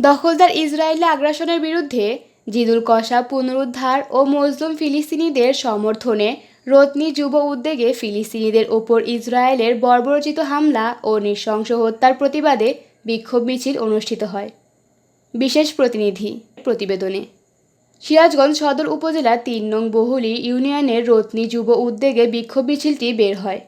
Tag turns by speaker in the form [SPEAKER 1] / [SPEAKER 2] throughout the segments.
[SPEAKER 1] দখলদার ইসরায়েলি আগ্রাসনের বিরুদ্ধে জিদুল কষা পুনরুদ্ধার ও মজলুম ফিলিস্তিনিদের সমর্থনে রত্নি যুব উদ্যোগে ফিলিস্তিনিদের ওপর ইসরায়েলের বর্বরচিত হামলা ও নৃশংস হত্যার প্রতিবাদে বিক্ষোভ মিছিল অনুষ্ঠিত হয়। বিশেষ প্রতিনিধি প্রতিবেদনে। সিরাজগঞ্জ সদর উপজেলার তিন নং বহুলি ইউনিয়নের রত্নি যুব উদ্যোগে বিক্ষোভ মিছিলটি বের হয়।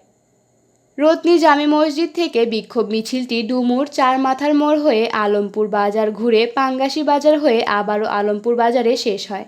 [SPEAKER 1] রত্নি জামে মসজিদ থেকে বিক্ষোভ মিছিলটি ডুমুর চার মাথার মোড় হয়ে আলমপুর বাজার ঘুরে পাঙ্গাসি বাজার হয়ে আবারও আলমপুর বাজারে শেষ হয়।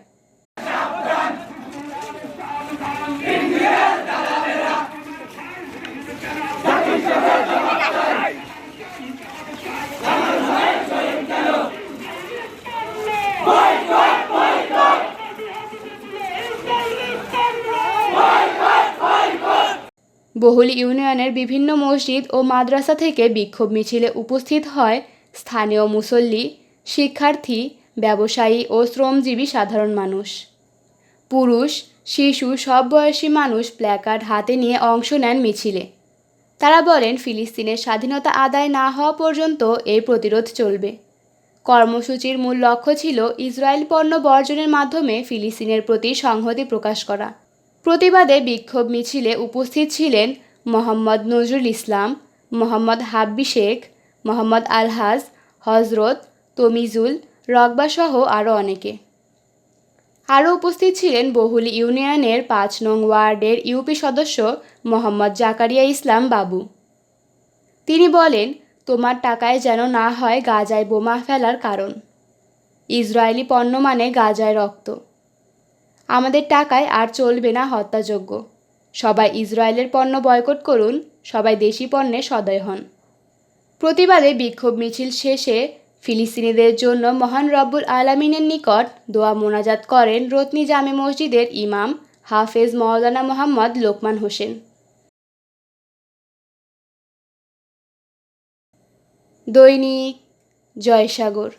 [SPEAKER 1] বহুল ইউনিয়নের বিভিন্ন মসজিদ ও মাদ্রাসা থেকে বিক্ষোভ মিছিলে উপস্থিত হয় স্থানীয় মুসল্লি, শিক্ষার্থী, ব্যবসায়ী ও শ্রমজীবী সাধারণ মানুষ। পুরুষ, শিশু, সব বয়সী মানুষ প্ল্যাকার্ড হাতে নিয়ে অংশ নেন মিছিলে। তারা বলেন, ফিলিস্তিনের স্বাধীনতা আদায় না হওয়া পর্যন্ত এই প্রতিরোধ চলবে। কর্মসূচির মূল লক্ষ্য ছিল ইসরায়েল পণ্য বর্জনের মাধ্যমে ফিলিস্তিনের প্রতি সংহতি প্রকাশ করা। প্রতিবাদে বিক্ষোভ মিছিলে উপস্থিত ছিলেন মোহাম্মদ নজরুল ইসলাম, মোহাম্মদ হাব্বি শেখ, মোহাম্মদ আলহাজ হজরত তমিজুল রকবাসহ আরও অনেকে। আরও উপস্থিত ছিলেন বহুল ইউনিয়নের পাঁচ নং ওয়ার্ডের ইউপি সদস্য মোহাম্মদ জাকারিয়া ইসলাম বাবু। তিনি বলেন, তোমার টাকায় যেন না হয় গাজায় বোমা ফেলার কারণ। ইসরায়েলি পণ্য মানে গাজায় রক্ত। আমাদের টাকায় আর চলবে না হত্যাযোগ্য সবাই ইসরায়েলের পণ্য বয়কট করুন, সবাই দেশি পণ্যে সদয় হন। প্রতিবাদে বিক্ষোভ মিছিল শেষে ফিলিস্তিনিদের জন্য মহান রব্বুল আলামিনের নিকট দোয়া মোনাজাত করেন রত্নি জামে মসজিদের ইমাম হাফেজ মওলানা মোহাম্মদ লোকমান হোসেন। দৈনিক জয়সাগর